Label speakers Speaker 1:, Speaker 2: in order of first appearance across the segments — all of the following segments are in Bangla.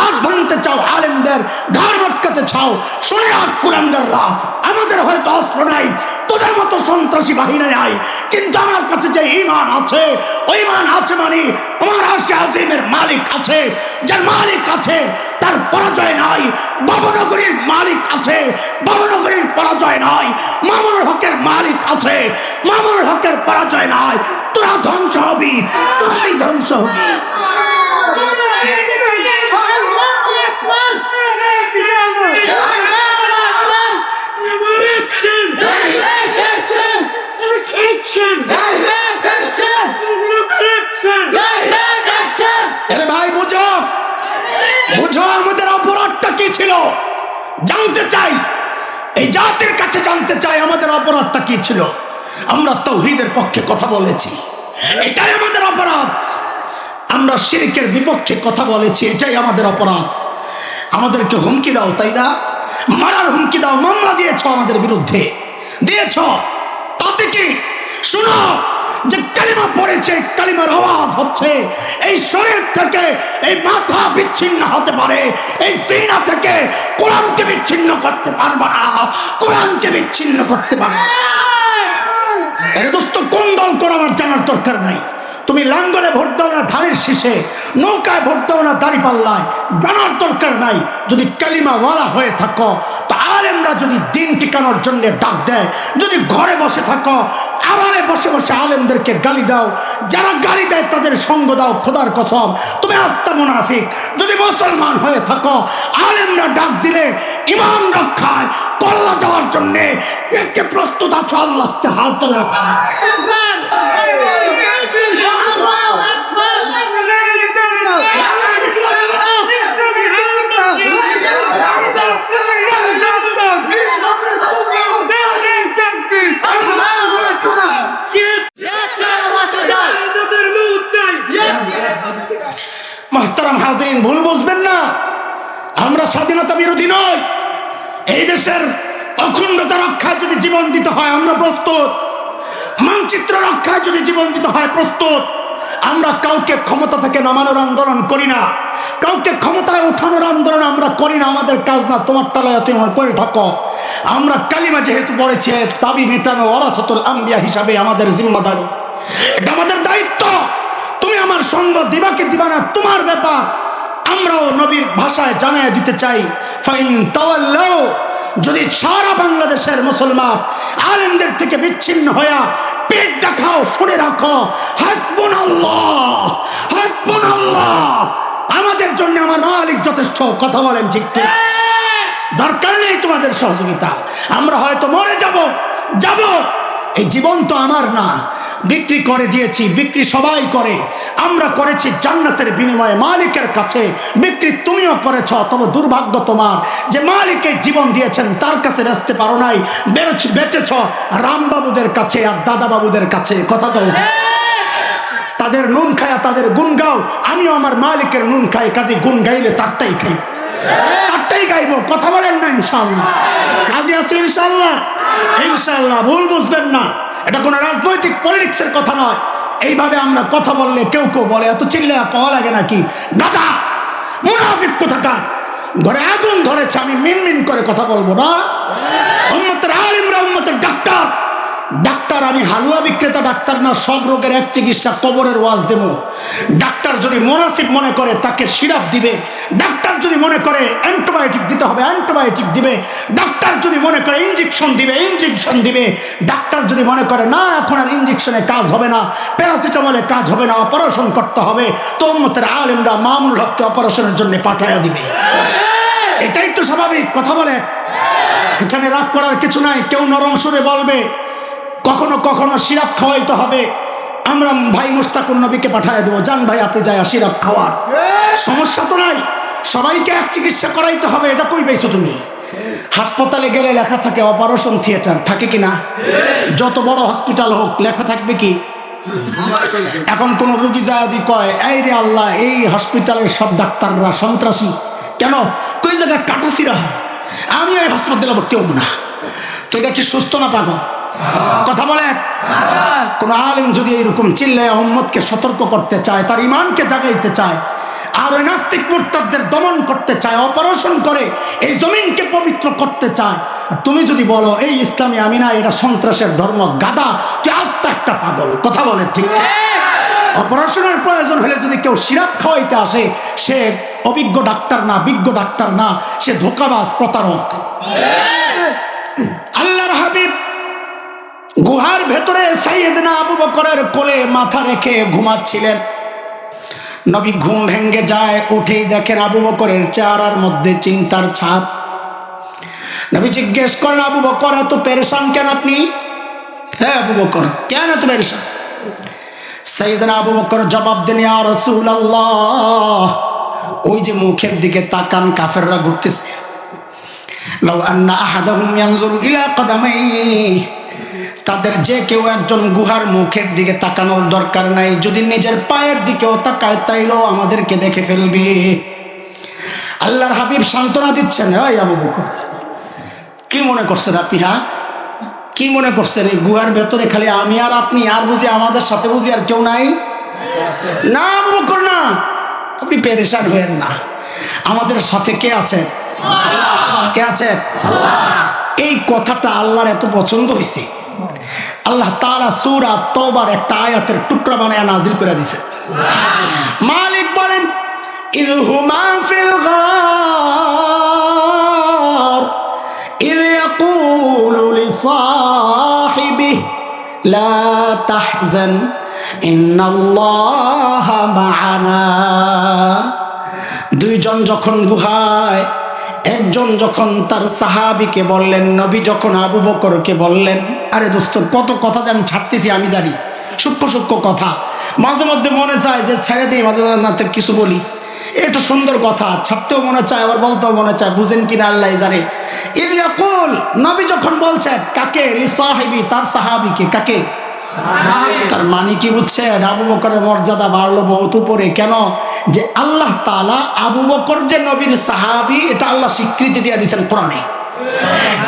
Speaker 1: লাশ ভাঙতে চাও, আলেমদের ঘর মটকাতে চাও, শুনে রাখ কুলাঙ্গাররা। আমাদের হয়তো অস্ত্র নাই, তোদের মতো সন্ত্রাসী বাহিনী নাই, কিন্তু আমার কাছে যে ইমান আছে, ওই ইমান আছে মানে আমার আশে আজিমের মালিক আছে। যার মালিক আছে, তার পরাজয় নাই, বাবনগরীর মালিক আছে, বাবনগরীর পরাজয় নাই, মামুনুল হকের মালিক আছে, মামুনুল হকের পরাজয় নাই। তোরা ধ্বংস হবি, তোরাই ধ্বংস হবি। আরে ভাই বুঝো। বুঝো আমাদের অপরাধটা কি ছিল? জানতে চাই। এই জাতির কাছে জানতে চাই আমাদের অপরাধটা কি ছিল। আমরা তৌহিদের পক্ষে কথা বলেছি। এটাই আমাদের অপরাধ। আমরা শিরিকের বিপক্ষে কথা বলেছি এটাই আমাদের অপরাধ। আমাদেরকে হুমকি দাও তাই না? মারার হুমকি দাও মামলা দিয়েছ আমাদের বিরুদ্ধে। দিয়েছ। তাতে কি? শুনো, যে কালিমা পড়েছে, কালিমার আওয়াজ হচ্ছে, এই শরীর থেকে এই মাথা বিচ্ছিন্ন হতে পারে, এই সিনা থেকে কোরআনকে বিচ্ছিন্ন করতে পারবে না, কোরআনকে বিচ্ছিন্ন করতে পারবে দোস্ত, কোন দল করাবার জানার দরকার নাই? তুমি লাঙ্গলে ভোট দাও না ধানের শীষে, নৌকায় ভোট দাও না দাড়ি পাল্লায় জানার দরকার নাই। যদি কালিমা ওয়ালা হয়ে থাকো, তো আলেমরা যদি দিন টিকানোর জন্য ডাক দেয়, যদি ঘরে বসে থাকো, আড়ালে বসে বসে আলেমদেরকে গালি দাও, যারা গালি দেয় তাদের সঙ্গ দাও, খোদার কসম। তুমি আস্তা মুনাফিক। যদি মুসলমান হয়ে থাকো, আলেমরা ডাক দিলে ইমান রক্ষায় কল্লা দেওয়ার জন্যে একে প্রস্তুত আছো, আল্লাহকে হাত রাখা মাহতারাম হাজরিন, ভুল বুঝবেন না। আমরা স্বাধীনতা বিরোধী নই। এই দেশের অখণ্ডতা রক্ষায় যদি জীবন দিতে হয়, আমরা প্রস্তুত। মানচিত্র রক্ষায় যদি জীবন দিতে হয় প্রস্তুত, আমরা কাউকে ক্ষমতা থেকে নামানোর আন্দোলন করি না। কাউকে ক্ষমতায় উঠানোর আন্দোলন আমরা করি না, আমাদের কাজ না, তোমার তালায় তুমি আমার পরে থাকো। আমরা কালিমা যেহেতু পড়েছে দাবি মেটানো অরাসতুল আম্বিয়া হিসাবে আমাদের জিম্মাদারি। এটা আমাদের দায়িত্ব। তুমি আমার সঙ্গ দিবা কি দিবা না, তোমার ব্যাপার। আমরাও নবীর ভাষায় জানায় দিতে চাই। ফাইন তাওয়াল্লাও যদি সারা বাংলাদেশের মুসলমান আলেমদের থেকে বিচ্ছিন্ন হইয়া পেট দেখাও, শুনে রাখো হাসবুন আল্লাহ হাসবুন আল্লাহ আমাদের জন্য আমার মালিক যথেষ্ট, কথা বলেন ঠিক ঠিক দরকার নেই তোমাদের সহযোগিতা। আমরা হয়তো মরে যাব যাব। এই জীবন তো আমার না। বিক্রি করে দিয়েছি, বিক্রি সবাই করে। আমরা করেছি জান্নাতের বিনিময়ে মালিকের কাছে। বিক্রি তুমিও করেছ, তবে দুর্ভাগ্য তোমার। যে মালিকের জীবন দিয়েছেন, তার কাছে বেচতে পারো নাই। বেরোছ, বেচেছ রামবাবুদের কাছে আর দাদাবাবুদের কাছে। কথা তো তাদের নুন খায়া তাদের গুণ গাও। আমিও আমার মালিকের নুন খাই, কাজে গুণ গাইলে তারটাই খাই। তারটাই গাইবো, কথা বলেন না ইনশাল্লাহ কাজে আছে ইনশাল্লাহ ইনশাল্লাহ ভুল বুঝবেন না। এটা কোনো রাজনৈতিক পলিটিক্সের কথা নয়। এইভাবে আমরা কথা বললে কেউ কেউ বলে, এত চিল্লে পাওয়া লাগে নাকি? দাদা, মুনাফিক কোথাকার? ঘরে আগুন ধরেছে, আমি মিনমিন করে কথা বলব না। ডাক্তার। ডাক্তার আমি হালুয়া বিক্রেতা, ডাক্তার না, সব রোগের এক চিকিৎসা কবরের ওয়াজ দেব। ডাক্তার যদি মোনাসিব মনে করে, তাকে সিরাপ দিবে। ডাক্তার যদি মনে করে, অ্যান্টিবায়োটিক দিতে হবে, অ্যান্টিবায়োটিক দিবে। ডাক্তার যদি মনে করে ইঞ্জেকশন দিবে ইঞ্জেকশন দিবে। ডাক্তার যদি মনে করে, না, এখন আর ইঞ্জেকশনে কাজ হবে না, প্যারাসিটামলে কাজ হবে না, অপারেশন করতে হবে, তো উম্মতের আলেমরা মামুল হককে অপারেশনের জন্য পাঠাইয়া দিবে। এটাই তো স্বাভাবিক, কথা বলে। এখানে রাগ করার কিছু নাই, কেউ নরম সুরে বলবে। কখনো কখনো সিরাপ খাওয়াইতে হবে। আমরা ভাই মুস্তাকুর নবীকে পাঠিয়ে দেবো। যান ভাই আপনি যায় সিরাপ খাওয়ার সমস্যা তো নাই। সবাইকে এক চিকিৎসা করাইতে হবে এটা কই পেয়েছ তুমি? হাসপাতালে গেলে লেখা থাকে অপারেশন থিয়েটার থাকে কি না? যত বড় হসপিটাল হোক লেখা থাকবে কি? এখন কোন রুগী যা যদি কয় এই রে আল্লাহ এই হসপিটালের সব ডাক্তাররা সন্ত্রাসী। কেন? কই জায়গায় কাটাছিরা হয়? আমি এই হাসপাতালে ভর্তি হব না। তো এটা কি সুস্থ না পাবো কথা বলে। কোন আলিম যদি এরকম চিল্লায় উম্মতকে সতর্ক করতে চায়, তার ইমানকে জাগাইতে চায়, আর ওই নাস্তিক মুরতাদদের দমন করতে চায়, অপারেশন করে, এই জমিনকে পবিত্র করতে চায় তুমি যদি বলো, এই ইসলামী আমি না এটা সন্ত্রাসের ধর্ম গাদা, তুই আস্তে একটা পাগল। কথা বলে ঠিক? অপারেশনের প্রয়োজন হলে যদি কেউ সিরাপ খাওয়াইতে আসে, সে অভিজ্ঞ ডাক্তার না, বিজ্ঞ ডাক্তার না, সে ধোকাবাজ, প্রতারক। আল্লাহর হাবিব গুহার ভেতরে সাইয়েদনা আবু বকরের কোলে মাথা রেখে ঘুমাচ্ছিলেন। নবী ঘুম ভেঙ্গে যায়, উঠেই দেখেন আবু বকরের চেহারার মধ্যে চিন্তার ছাপ। নবী জিজ্ঞেস করেন, আবু বকর, এত পেরেশান কেন আপনি? হ্যাঁ আবু বকর, কেন এত পেরেশান? সাইয়েদনা আবু বকর জবাব দেন ইয়া রাসূলুল্লাহ, ওই যে মুখের দিকে তাকান, কাফেররা ঘুরতেছে। লাউ আন্না আহাদাহুম ইয়ানজুরু ইলা কদামাইহি। তাদের যে কেউ একজন গুহার মুখের দিকে তাকানোর দরকার নাই। যদি নিজের পায়ের দিকেও তাকায় তাইলেও আমাদেরকে দেখে ফেলবে। আল্লাহর হাবিব সান্ত্বনা দিচ্ছেন ওই আবু বকর কি মনে করছেন আপনি হ্যাঁ? কি মনে করছেন? এই গুহার ভেতরে খালি আমি আর আপনি আর বুঝি আমাদের সাথে বুঝি আর কেউ নাই? না আবু বকর না। আপনি পেরেশান হয়েন না। আমাদের সাথে কে আছে? কে আছে? এই কথাটা আল্লাহর এত পছন্দ হয়েছে আল্লাহ তারা সুরা তবার একটা আয়াতের টুকরা বানায় নাজিল করে দিছে। মালিক বলেন দুইজন যখন গুহায় একজন যখন তার সাহাবিকে বললেন, নবী যখন আবু বকরকে বললেন, আরে দোস্ত, কত কথা যে আমি ছাড়তেছি, আমি জানি। সূক্ষ্ম সূক্ষ্ম কথা। মাঝে মধ্যে মনে চায় যে ছেড়ে দিই, মাঝে মাঝে না কিছু বলি। এটা সুন্দর কথা, ছাড়তেও মনে চায়, আবার বলতেও মনে চায়, বুঝেন কিনা আল্লাহ জানে। ইলিয়াকুল নবী যখন বলছেন, কাকে? লি সাহিবি, তার সাহাবিকে, কাকে? তার মানে কি বুঝছেন? আবু বকরের মর্যাদা বাড়লো বহুত উপরে। কেন? যে আল্লাহ তালা আবু বকর যে নবীর সাহাবি এটা আল্লাহ স্বীকৃতি দিয়ে দিয়েছেন কোরআনে।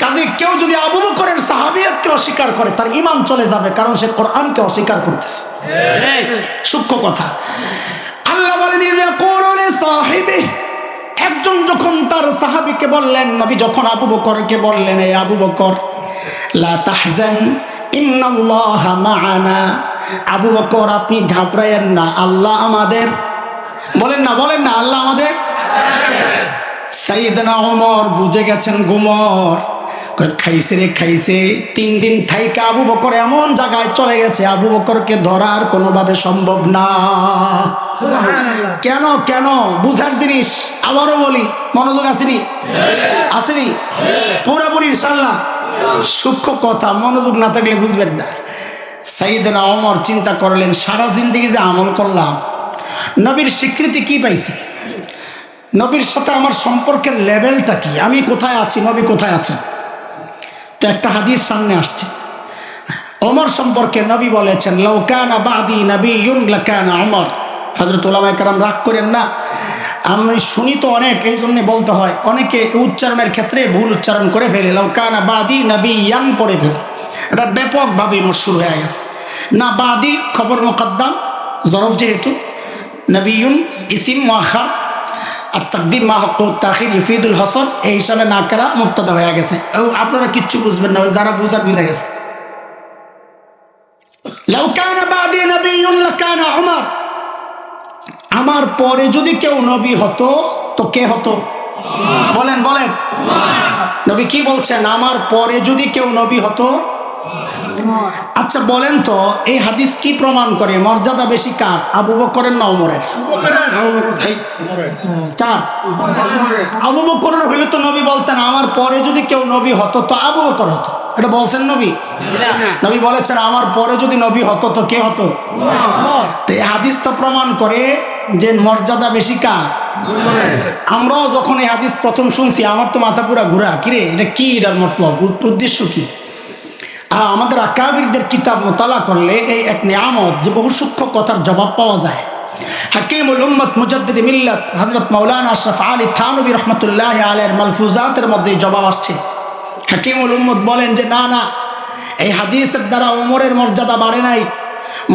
Speaker 1: কাজে কেউ যদি আবু বকরের সাহাবিয়তকে অস্বীকার করে তার ইমান চলে যাবে কারণ সে কোরআনকে অস্বীকার করতেছে। সূক্ষ্ম কথা। আল্লাহ বলেন লিসাহিবিহি একজন যখন তার সাহাবীকে বললেন নবী যখন আবু বকরকে বললেন এই আবু বকর লা তাহজান মা'ানা। আবু বকর, আপনি ঘাবড়ায়েন না, আল্লাহ আমাদের। বলেন না বলেন না, আল্লাহ আমাদের। সাইয়েদনা ওমর বুঝে গেছেন গুমর। খাইছে রে, খাইছে। তিন দিন থাইকা আবু বকর এমন জায়গায় চলে গেছে, আবু বকরকে ধরার কোনোভাবে সম্ভব না। কেন কেন? বুঝার জিনিস, আবারও বলি, মনোযোগ আসেনি? আসেনি? পুরোপুরি ইনশাল্লাহ সূক্ষ্ম কথা, মনোযোগ না থাকলে বুঝবেন না। সাইয়েদনা অমর চিন্তা করলেন, সারা জিন্দিগি যে আমল করলাম, নবীর স্বীকৃতি কি পাইছি? নবীর সাথে আমার সম্পর্কের লেভেলটা কি? আমি কোথায় আছি? নবী কোথায় আছেন? তো একটা হাদিস সামনে আসছে। অমর সম্পর্কে নবী বলেছেন লৌকানা বাদি নবী ইউন লাকানা অমর হজরত ওলামায় কারাম রাগ করেন না আমি শুনি তো অনেক, এই জন্যে বলতে হয়, অনেকে উচ্চারণের ক্ষেত্রে ভুল উচ্চারণ করে ফেলে লৌকানা বাদি নবী ইয়ান পড়ে ফেলে। এটা ব্যাপকভাবে মশুর হয়ে গেছে। না বাদি, খবর মোকদ্দাম জরফ যেহেতু নবীন ইসিম মাখার আর তাকদির মা হক তাখির ইফিদুল হাসন, এই হিসাবে না করা মুক্তাদা হয়ে গেছে। ও, আপনারা কিচ্ছু বুঝবেন না যারা বুঝার বুঝে গেছে। লাউ কানা বাদি নবিয়্যুন লাকানা উমর। আমার পরে যদি কেউ নবী হতো তো কে হতো? বলেন বলেন। নবী কি বলছেন? আমার পরে যদি কেউ নবী হতো? আচ্ছা বলেন তো এই হাদিস কি প্রমাণ করে? মর্যাদা বেশি কার? আবু বকরের না ওমরের? এই, কার আবু বকরের হইলে তো নবী বলতেন আমার পরে যদি কেউ নবী হতো তো আবু বকর হতো। এটা বলছেন নবী? নবী বলেছেন আমার পরে যদি নবী হতো তো কে হতো? প্রমাণ করে যে মর্যাদা বেশি কার? আমরাও যখন এই হাদিস প্রথম শুনছি, আমার তো মাথা পুরা ঘুরা। কিরে, এটা কি এটার মতলব? উদ- উদ্দেশ্য কি? আমাদের আকাবিরদের কিতাব মোতালা করলে এই এক নিয়ামত যে বহু সূক্ষ্ম কথার জবাব পাওয়া যায়। হাকিমুল উম্মত মুজাদ্দিদ মিল্লাত হজরত মৌলানা আশরাফ আলী থানবী রহমতুল্লাহ আলের মালফুজাতের মধ্যে জবাব আসছে। হাকিমুল উম্মত বলেন যে, না না, এই হাদিসের দ্বারা ওমরের মর্যাদা বাড়ে নাই।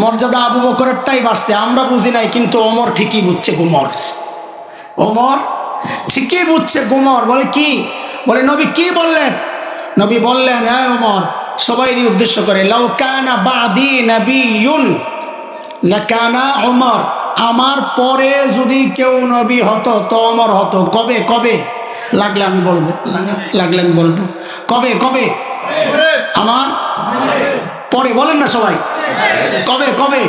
Speaker 1: মর্যাদা আবু বকরেরটাই বাড়ছে, আমরা বুঝি নাই, কিন্তু অমর ঠিকই বুঝছে গুমর। ওমর ঠিকই বুঝছে গুমর, বলে কি? বলে, নবী কি বললেন? নবী বললেন হ্যাঁ ওমর, সবাইরই উদ্দেশ্য করে লাউকানা বাদি নবীন লাকানা ওমর, আমার পরে যদি কেউ নবী হতো, তো অমর হতো। কবে কবে? লাগলে আমি বলব, লাগলে আমি বলব। কবে কবে? আমার পরে, বলেন না সবাই। কবে কবে?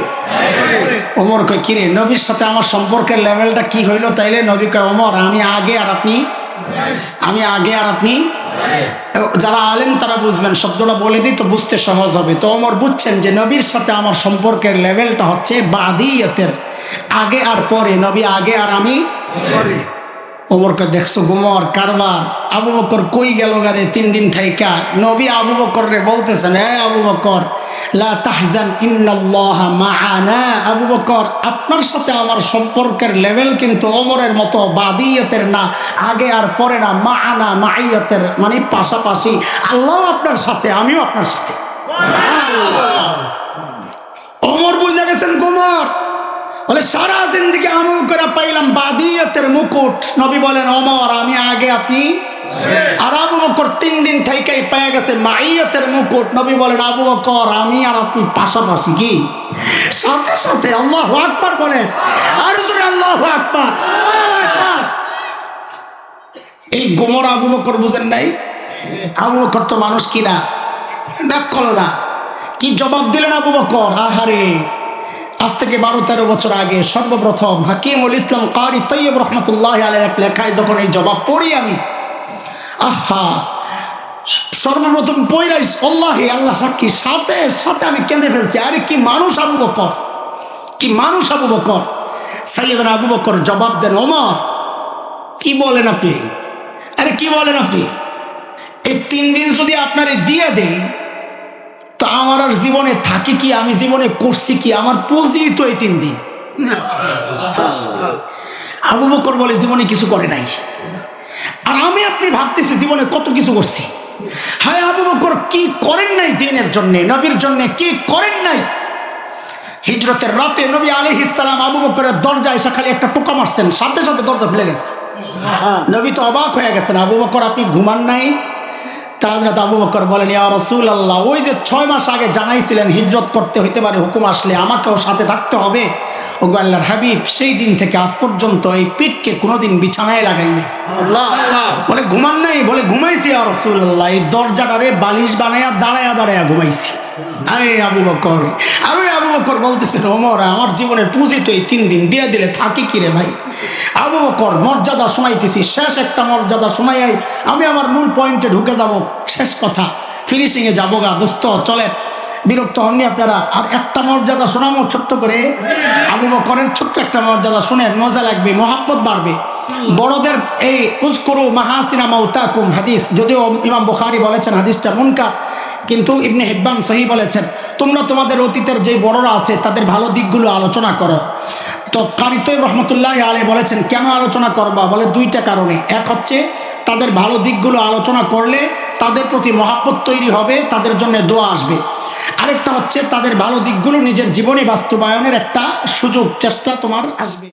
Speaker 1: ওমর কয়, কিরে, নবীর সাথে আমার সম্পর্কের লেভেলটা কি হইল তাইলে? নবী কয়, ওমর, আমি আগে আর আপনি, আমি আগে আর আপনি, যারা আলেম তারা বুঝবেন, শব্দটা বলে দিই তো বুঝতে সহজ হবে। তো ওমর বুঝছেন যে নবীর সাথে আমার সম্পর্কের লেভেলটা হচ্ছে বাদিয়তের। আগে আর পরে, নবী আগে আর আমি ওমরকে দেখছ গুমর কারবার আবু বকর কই গেল গারে তিন দিন থাইকা? নবী আবু বকর রে বলতেছেন হ্যাঁ আবু বকর, লা তাহজান ইন্নাল্লাহ মাআনা। আবু বকর, আপনার সাথে আমার সম্পর্কের লেভেল কিন্তু ওমরের মতো বাদিয়তের না, আগে আর পরে না। মাআনা, মাইয়তের মানে পাশাপাশি আল্লাহ আপনার সাথে, আমিও আপনার সাথে ওমর বুঝে গেছেন কুমার বলে, সারা জিন্দিগি আমল করে পাইলাম বাদিয়তের মুকুট। নবী বলেন অমর আমি আগে আপনি আর আবু বকর তিন দিন থেকেই পেয়ে গেছে মাইয়তের মুকুট। নবী বলেন, আবু বকর, আমি আর আপনি পাশাপাশি কি? সাথে সাথে আল্লাহ আকবার বলে, আর জোরে আল্লাহ আকবার। এই গোমর আবু বকর বুঝেন নাই? আবু বকর তো মানুষ কিনা? দেখ না। কি জবাব দিলেন আবু বকর? আহারে আজ থেকে বারো, তেরো বছর আগে সর্বপ্রথম হাকিমুল ইসলাম কারি তৈয়ব রহমতুল্লাহ আলের এক লেখায় যখন এই জবাব পড়ি আমি, আহা, সর্বপ্রথম পৈরাইস আল্লাহে আল্লাহ, সাক্ষী, সাথে সাথে আমি কেঁদে ফেলছি। আরে কি মানুষ আবু বকর? কি মানুষ আবু বকর? সাইয়েদান আবু বকর জবাব দেন, ওমর, কি বলেন আপনি? আরে কি বলেন আপনি? এই তিন দিন যদি আপনারে দিয়ে দেই তো আমার আর জীবনে থাকি কি আমি জীবনে করছি কি? আমার পুঁজি তো এই তিন দিন। আবু বকর বলে জীবনে কিছু করে নাই। আর আমি আপনি ভাবতেছি জীবনে কত কিছু করছি? হায় আবু বকর কি করেন নাই দিনের জন্য নবীর জন্য কি করেন নাই? হিজরতের রাতে নবী আলী ইসলাম আবু বকরের দরজা এসে খালি একটা টোকা মারছেন সাথে সাথে দরজা খুলে গেছে। নবী তো অবাক হয়ে গেছেন আবু বকর আপনি ঘুমান নাই? তাহজরত আবু বকর বলেন ইয়া রসুল আল্লাহ ওই যে ছয় মাস আগে জানাইছিলেন হিজরত করতে হইতে পারে হুকুম আসলে আমাকেও সাথে থাকতে হবে। ও আল্লাহর হাবিব সেই দিন থেকে আজ পর্যন্ত এই পিঠকে কোনোদিন বিছানায় লাগাইনি বলে ঘুমান নাই? বলে ঘুমাইছি আর রসুল্লাহ এই দরজাটারে বালিশ বানাইয়া দাঁড়ায়া দাঁড়ায়া ঘুমাইছি। আরে আবু বকর, আরে আবু বকর বলতেছেন, ওমর, আমার জীবনের পুঁজি তো এই তিন দিন, দিয়ে দিলে থাকি কি রে ভাই? আবু বকর, মর্যাদা শোনাইতেছি শেষ একটা মর্যাদা শোনাই আমি আমার মূল পয়েন্টে ঢুকে যাব, শেষ কথা। ফিনিশিংয়ে যাব গা, দোস্ত চলে বিরক্ত হননি আপনারা? আর একটা মর্যাদা শোনামো ছোট্ট করে। আবু বকরের ছোট্ট একটা মর্যাদা শুনেন, মজা লাগবে, মহাব্বত বাড়বে। বড়দের এই উস্করু মাহাসিনা মাউতাকুম হাদিস, যদিও ইমাম বুখারি বলেছেন হাদিসটা মুনকার কিন্তু ইবনে হেব্বান সহি বলেছেন, তোমরা তোমাদের অতীতের যে বড়রা আছে, তাদের ভালো দিকগুলো আলোচনা করো। তো কারিতই রহমতুল্লাহ আলে বলেছেন, কেন আলোচনা করবা? বলে দুইটা কারণে। এক হচ্ছে, তাদের ভালো দিকগুলো আলোচনা করলে তাদের প্রতি মহাব্বত তৈরি হবে, তাদের জন্য দোয়া আসবে। আরেকটা হচ্ছে, তাদের ভালো দিকগুলো নিজের জীবনে বাস্তবায়নের একটা সুযোগ, চেষ্টা তোমার আসবে।